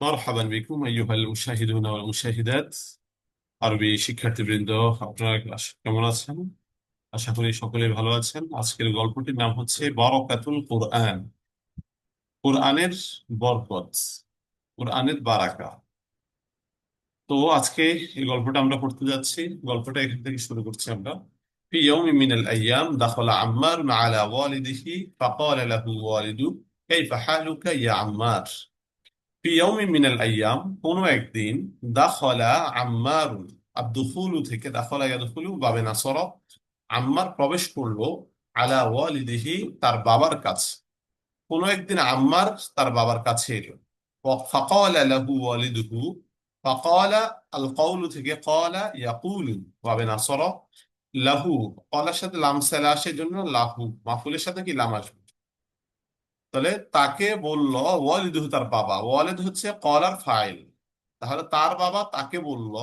مرحبا بكم أيها المشاهدون والمشاهدات আরবি শিক্ষার্থীবৃন্দ আপনারা ক্লাস কেমন আছেন আশা করি সকলে ভালো আছেন আজকের গল্পটির নাম হচ্ছে বরকাতুল কোরআন কোরআনের বরকত কোরআনের বারাকা তো আজকে এই গল্পটা আমরা পড়তে যাচ্ছি গল্পটা এখান থেকে শুরু করছি আমরা في يوم من الأيام دخل عمار على والده فقال له والده كيف حالك يا عمار পিয়মি মিনাল আইয়াম কোনো একদিন দাখলা আম্মার প্রবেশ করল আলা ওয়ালিদিহি তার বাবার কাছে। কোনো একদিন আম্মার তার বাবার কাছে এলো। ফাকালা লাহু ওয়ালিদুহু, ফাকালা আল কওলু থেকে কলা ইয়াকুলু বাবে নাসর লাহু, কলার সাথে লাম জন্য লাহু মাহফুলের সাথে কি লাম আসবে? তাহলে তাকে বলল, ওয়ালিদুহু তার বাবা। ওয়ালিদ হচ্ছে কলার ফাইল। তাহলে তার বাবা তাকে বলল,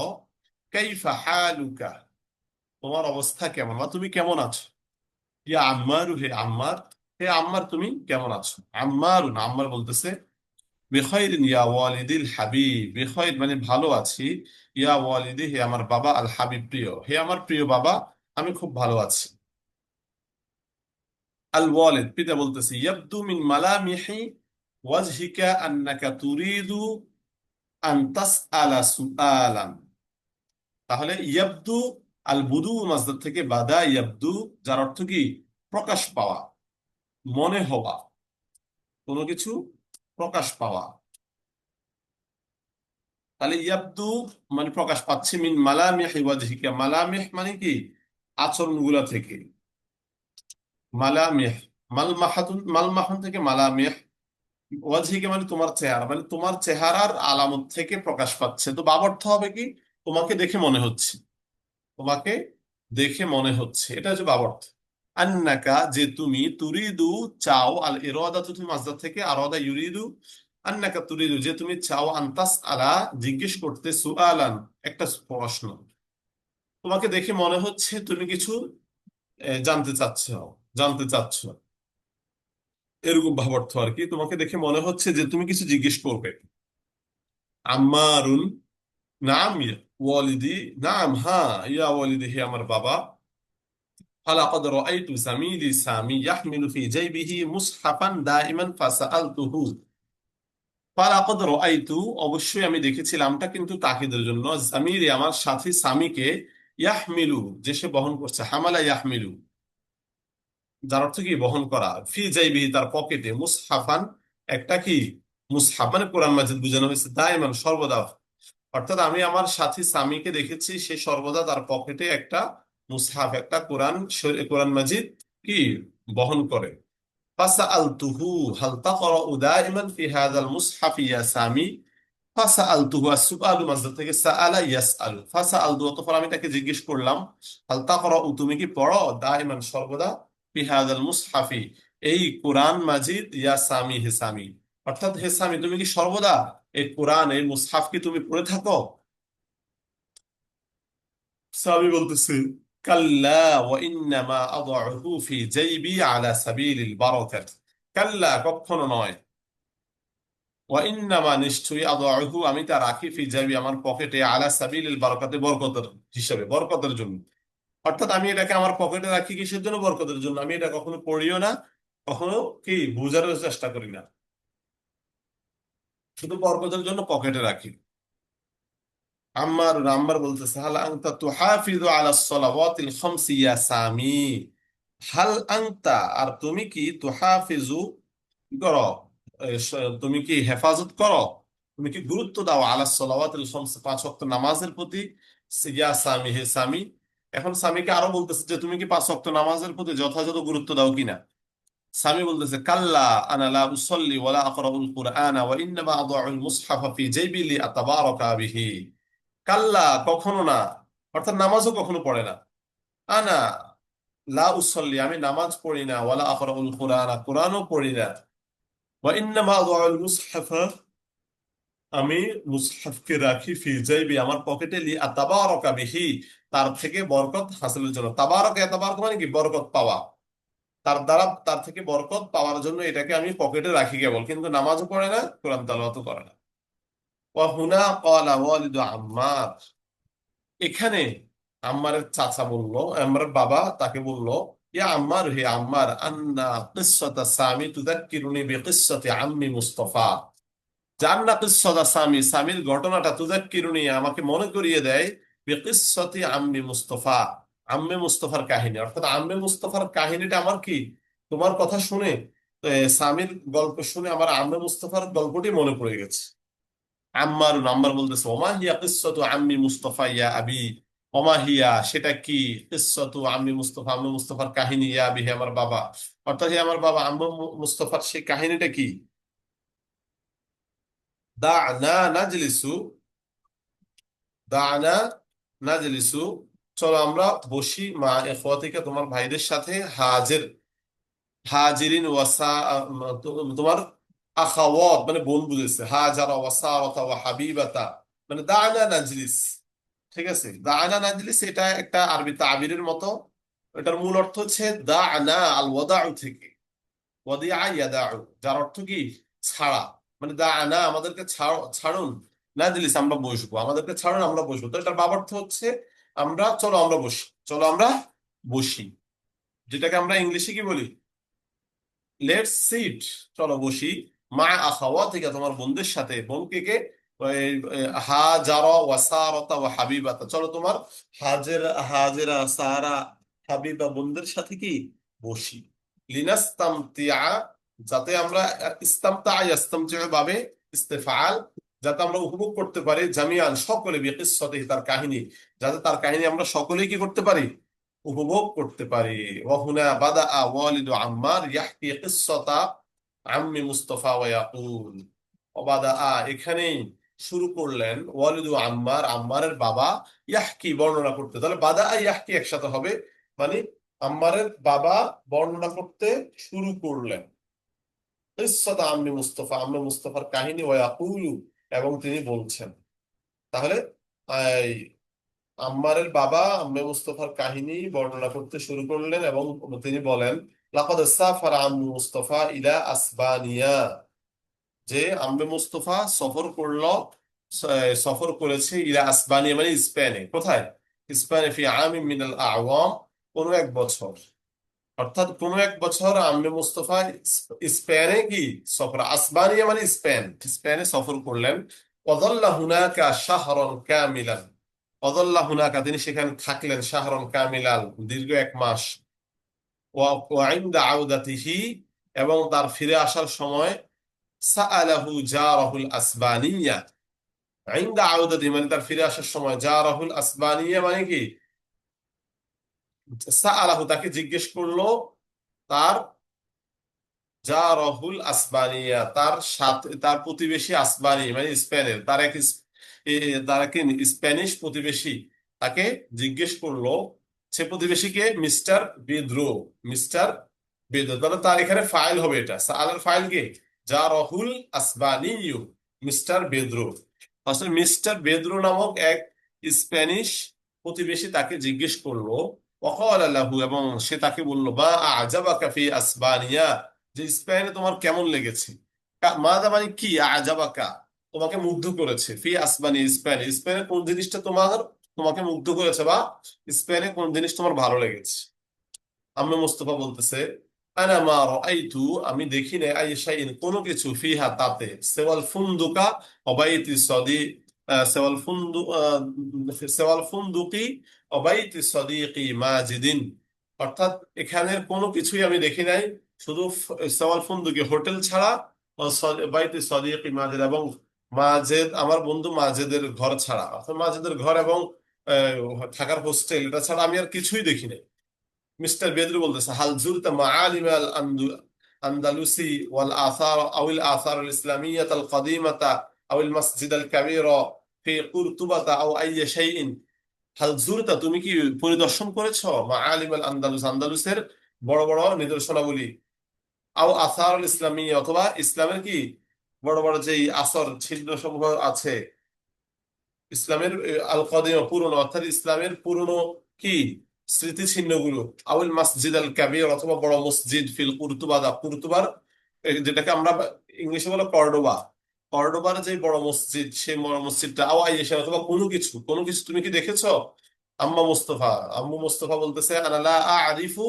কাইফা হালুকা? তোমার অবস্থা কেমন? বা তুমি কেমন আছো? ইয়া আম্মারু, হে আম্মার। হে আম্মার, তুমি কেমন আছো? আম্মারুন আম্মার বলতেছে বেখৈরিন ইয়া ওয়ালিদিল হাবিব। বেখৈর মানে ভালো আছি। ইয়া ওয়ালিদি, হে আমার বাবা আল হাবিব প্রিয়। হে আমার প্রিয় বাবা, আমি খুব ভালো আছি। আল ওয়ালিদ পিতা বলতেছে, ইয়াবদু মিন মালামিহি ওয়াজহিকা আন্নাকা তুরিদু আন তাসআলা সুআলান। তাহলে ইয়াবদু আল বুদু থেকে বাদা ইয়াবদু, যার অর্থ কি? প্রকাশ পাওয়া, মনে হওয়া, কোনো কিছু প্রকাশ পাওয়া। তাহলে ইয়াবদু মানে প্রকাশ পাচ্ছে, মিন মালামিহ ওয়াজহিকা। মালামিহ মানে কি? আচরণগুলা থেকে। মালামিহ, মালমাহাতুন, মালমাহান থেকে মালামিহ, ওয়াজহিকা মানে তোমার চেহারা মানে তোমার চেহারার আলামত থেকে প্রকাশ পাচ্ছে। তো বাব অর্থ হবে কি? তোমাকে দেখে মনে হচ্ছে। তোমাকে দেখে মনে হচ্ছে। এটা হচ্ছে বাব অর্থ। আন্নাকা যে তুমি তুরিদু চাও আল ইরাদা তুমি মাজদার থেকে আরাদা ইউরিদু। আন্নাকা তুরিদু যে তুমি চাও আন্তাস আলা, জিজ্ঞেস করতে সুআলান, একটা প্রশ্ন। তোমাকে দেখে মনে হচ্ছে তুমি কিছু জানতে চাচ্ছ। জানতে চাচ্ছ এরকম ভাব অর্থ আর কি তোমাকে দেখে মনে হচ্ছে যে তুমি কিছু জিজ্ঞেস করবে আম্মারুন নাম ওয়ালিদি নাম হ্যাঁ ইয়া ওয়ালিদি হে আমার বাবা فلقد رأيت زميلي سامي يحمل في جيبه مصحفا دائما فسألته ফালাকদ রাআইতু অবশ্যই আমি দেখেছিলামটা কিন্তু তাকিদের জন্য জামিরি আমার সাথী সামিকে ইয়াহমিলু যে সে বহন করছে হামালা ইয়াহমিলু যার অর্থ কি বহন করা ফি জাইবিহি তার পকেটে মুসহাফান একটা কি মুসহাফ মানে কোরআন মাজিদ বোঝানো হয়েছে দাইমান সর্বদা অর্থাৎ আমি আমার সাথী সামিকে দেখেছি সে সর্বদা তার পকেটে একটা মুসহাফ একটা কোরআন শরী- কোরআন মাজিদ কি বহন করে فسألته هل تقرأ دائما في هذا المصحف يا سامي فسألته السؤال مصدر থেকে সাআলা ইয়াসআলু ফাসাআলতু অতঃপর আমি তাকে জিজ্ঞেস করলাম হাল তাকরাউ তুমি কি পড়ো দাইমান সর্বদা মুসহাফি। এই কোরআন মাজিদ ইয়া সামি অর্থাৎ তুমি কি সর্বদা এই কোরআন এই মুসহাফ কি তুমি পড়ে থাকো? সামি বলতেছে, কাল্লা ওয়া ইন্নামা ফি জাইবি আলা সাবিলিল বারাকাত। কাল্লা কখনো নয়। ইন্নামা নিশ্চয়ই আদউহু আমি তা রাখি ফি জাইবি আমার পকেটে আলা সাবিলিল বারাকাতে বরকতের হিসাবে, বরকতের জন্য। অর্থাৎ আমি এটাকে আমার পকেটে রাখি কিসের জন্য? বরকতের জন্য। আমি এটা কখনো পড়িও না, কখনো কি বোঝারও চেষ্টা করি না। শুধু বরকতের জন্য পকেটে রাখি। আম্মার আম্মার হাল তুহাফিজু আলা সলাওয়াতিল সামি? হাল আনতা, আর তুমি কি তুহাফিজু করো? তুমি কি হেফাজত করো? তুমি কি গুরুত্ব দাও আলা সলাওয়াতিল খামস পাঁচ ওয়াক্ত নামাজের প্রতি সামি, হে সামি এখন সামিকে আরও বলতেছে যে, তুমি কি পাঁচ ওয়াক্ত নামাজের প্রতি যথাযথ গুরুত্ব দাও কিনা? সামি বলতেছে, কাল্লা আনা লা ওয়ালা আকরাউল ওয়া ইন্নামা মুসহাফা ফি জাইবি আতাবারাকা বিহি। কাল্লা কখনো না, অর্থাৎ নামাজও কখনো পড়ে না। আনা লা উসল্লি, আমি নামাজ পড়ি না ওয়ালা আকরাউল কুরআন, কোরআনও পড়ি না। ওয়া ইন্নামা মুসহাফা, আমি মুসহাফকে রাখি ফি জাইবি, আমার পকেটে লি আতাবারাকা বিহি। তার থেকে বরকত হাসিলের জন্য। তাবারাকা তাবারাকা মানে কি? বরকত পাওয়া। তার দ্বারা তার থেকে বরকত পাওয়ার জন্য এটাকে আমি পকেটে রাখি কেবল, কিন্তু নামাজও পড়ে না, কোরআন তেলাওয়াতও করে না। ওয়াহুনা ক্বালা ওয়ালিদু আম্মার। এখানে আম্মারের চাচা বলল বাবা তাকে বলল, ইয়া আম্মার, হে আম্মার, আন্না কিসসাতা সামি তুযাক্কিরুনি বিকিসসাতি আম্মি মুস্তাফা। জান্না কিসসাতা সামি, সামির ঘটনাটা তুযাক্কিরুনি আমাকে মনে করিয়ে দেয় বিকিসসাতি আম্মি মুস্তাফা। আম্মে মুস্তাফার কাহিনী। অর্থাৎ আম্মে মুস্তাফার কাহিনীটা আমার কি? তোমার কথা শুনে সামির গল্প শুনে আমার আম্মে মুস্তাফার গল্পটি মনে পড়ে গেছে। আম্মার আম্মার বলতেছে, ওমা হিয়া কিসসাতু আম্মি মুস্তাফা ইয়া আবি? ওমা হিয়া, সেটা কি? কিসসাতু আম্মি মুস্তাফা, আম্মি মুস্তাফার কাহিনী, ইয়া আবি আমার বাবা? অর্থাৎ আমার বাবা, আম্মু মুস্তাফার সেই কাহিনীটা কি? দা'না নাজলিসু, দা'না নাজলিসু চলো আমরা বসি মা ইখওয়াতিকা তোমার ভাইদের সাথে হাজির। হাজিরিন ওয়াসা তোমার আখাওয়াত মানে বোন বুঝেছে হাজারা ওয়াসারাতা ওয়া হাবিবাতা মানে দা'না নাজলিস। ঠিক আছে? দা'না নাজলিস এটা একটা আরবি তাবিরের মতো। এটার মূল অর্থ হচ্ছে দা'না আল ওয়াদাউ থেকে। ওয়াদিআ ইয়াদাউ, যার অর্থ কি? ছাড়া। মানে দা'না আমাদেরকে ছাড় ছাড়ুন নাজলিস আমরা বসবো, আমাদেরকে ছাড়ুন আমরা বসবো। তো এটার বাবার্থ হচ্ছে আমরা, চলো আমরা বসি, চলো আমরা বসি। যেটাকে আমরা ইংলিশে কি বলি? লেটস সিট চলো বসি। মা আখাওয়া থেকে তোমার বোনদের সাথে, বোনকে কে? হাজারা ওয়াসারতা ওয়া হাবিবাতা। চলো তোমার সারা, হাবিবা বোনদের সাথে কি? বসি। যাতে আমরা ইস্তামতা ইয়াস্তামতিউ ভাবে যাতে আমরা উপভোগ করতে পারি জামিয়ান সকলে বিকিসসাতিহি তার কাহিনী। যাতে তার কাহিনী আমরা সকলেই কি করতে পারি? উপভোগ করতে পারি। ওয়াহুনা বাদা ওয়ালিদু আম্মার ইয়াহকি কিসসাতা আম্মি মুস্তাফা ওয়া ইয়াকুল। ওবাদা এখানেই শুরু করলেন ওয়ালিদু আম্মার, আম্মারের বাবা ইয়াহকি বর্ণনা করতে। তাহলে বাদা আ ইয়াহকি একসাথে হবে? মানে আম্মারের বাবা বর্ণনা করতে শুরু করলেন। কিসসাতা আম্মি মুস্তাফা, আম্মি মুস্তাফার কাহিনী ওয়া ইয়াকুলু। এবং তিনি বলছেন। তাহলে আম্মারের বাবা আম্মে মুস্তফার কাহিনী বর্ণনা করতে শুরু করলেন এবং তিনি বলেন, লাকাদ সাফারা আম্মু মুস্তফা ইলা আসবানিয়া। যে আম্মে মুস্তফা সফর করল সফর করেছে ইলা আসবানিয়া মানে স্পেনে। কোথায়? স্পেনে ফি আমিন মিনাল আওয়াম, কোনো এক বছর। অর্থাৎ কোন এক বছর আম্মে মুস্তফা স্পেনে কি সফর? আসবানিয়া মানে স্পেন। স্পেনে সফর করলেন। হুনাকা হুনাকা, তিনি সেখানে থাকলেন কামিলাল দীর্ঘ এক মাস। আউদাতিহি, এবং তার ফিরে আসার সময় আসবানিয়া। ইনদা আউদাতি মানে তার ফিরে আসার সময়। জারাহুল আসবানিয়া মানে কি? সাআলাহু তাকে জিজ্ঞেস করল, তার জারাহুল আসবানিয়া তার সাথে তার প্রতিবেশী আসবানি মানে স্পেনের, তার এক তার এক স্প্যানিশ প্রতিবেশী তাকে জিজ্ঞেস করল, সে প্রতিবেশীকে মিস্টার মিস্টার তাহলে তার এখানে ফাইল হবে এটা। সালের ফাইল কে? জারাহুল আসবানিয়ু মিস্টার বেদ্রো আসলে মিস্টার বেদ্রো নামক এক স্প্যানিশ প্রতিবেশী তাকে জিজ্ঞেস করল ওয়াকাল লাহু, এবং সে তাকে বলল মা আজাবাকা ফি আসবানিয়া যে স্পেনে তোমার কেমন লেগেছে? মাদা মানে কি? আজাবাকা, তোমাকে মুগ্ধ করেছে। ফি আসবানি, স্পেনে। স্পেনে কোন জিনিসটা তোমার, তোমাকে মুগ্ধ করেছে বা স্পেনে কোন জিনিস তোমার ভালো লেগেছে? আম্মে মুস্তফা বলতেছে আমি দেখি না আই শাইইন কোনো কিছু ফিহা তাতে। সেওয়াল ফুন্দুকা অবাইতি সদি সেওয়াল ফুন্দু সেওয়াল ফুন্দুকি অবাইতি সদিকি মাজিদিন অর্থাৎ এখানের কোনো কিছুই আমি দেখি নাই শুধু সেওয়াল ফুন্দুকি হোটেল ছাড়া বাইতি সদিকি মাজেদ এবং মাজেদ আমার বন্ধু মাজেদের ঘর ছাড়া অর্থাৎ মাজেদের ঘর এবং থাকার হোস্টেল এটা ছাড়া আমি আর কিছুই দেখি নাই মিস্টার বেদরু বলতেছে হাল জুরতা মাআলিম আল আন্দু- আন্দালুসি ওয়াল আসার আউল আসার আল ইসলামিয়াত আল কাদিমাতা আও আল মসজিদ আল কাবীরা তুমি কি পরিদর্শন করেছ? মাআলিম আল আন্দালুস, আন্দালুসের বড় বড় নিদর্শনাবলী। আও আসার আল ইসলামিয়া অথবা ইসলামের কি বড় বড় যেই আসর ছিদ্র সমূহ আছে, ইসলামের আল কদিমা পুরনো, অর্থাৎ ইসলামের পুরনো কি স্মৃতি চিহ্নগুলো আউল মসজিদ আল কাবির, অথবা বড় মসজিদ ফিল কুরতুবা দা কুরতুবার যেটাকে আমরা ইংলিশে বলে কর্ডোবা। কর্ডোবার যে বড় মসজিদ, সেই বড় মসজিদটা, আও আইয়েশা অথবা কোনো কিছু কোনো কিছু তুমি কি দেখেছ? আম্মা মুস্তফা, আম্মু মুস্তফা বলতেছে আনালা আরিফু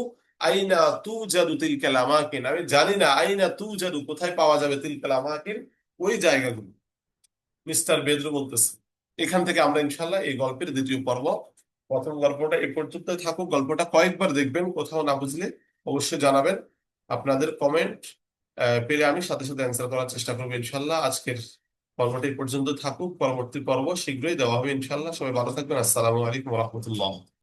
আইনা তু জাদু তিলকাল আমাকিন আমি জানি না, আইনা তু জাদু কোথায় পাওয়া যাবে তিলকাল আমাকিন ওই জায়গাগুলো। মিস্টার বেদরু বলতেছে, এখান থেকে আমরা ইনশাল্লাহ এই গল্পের দ্বিতীয় পর্ব, প্রথম গল্পটা এ পর্যন্ত থাকুক। গল্পটা কয়েকবার দেখবেন, কোথাও না বুঝলে অবশ্যই জানাবেন। আপনাদের কমেন্ট পেলে আমি সাথে সাথে অ্যান্সার করার চেষ্টা করব ইনশাল্লাহ। আজকের পর্বটি পর্যন্ত থাকুক। পরবর্তী পর্ব শীঘ্রই দেওয়া হবে ইনশাল্লাহ। সবাই ভালো থাকবেন। আসসালামু আলাইকুম রহমতুল্লাহ।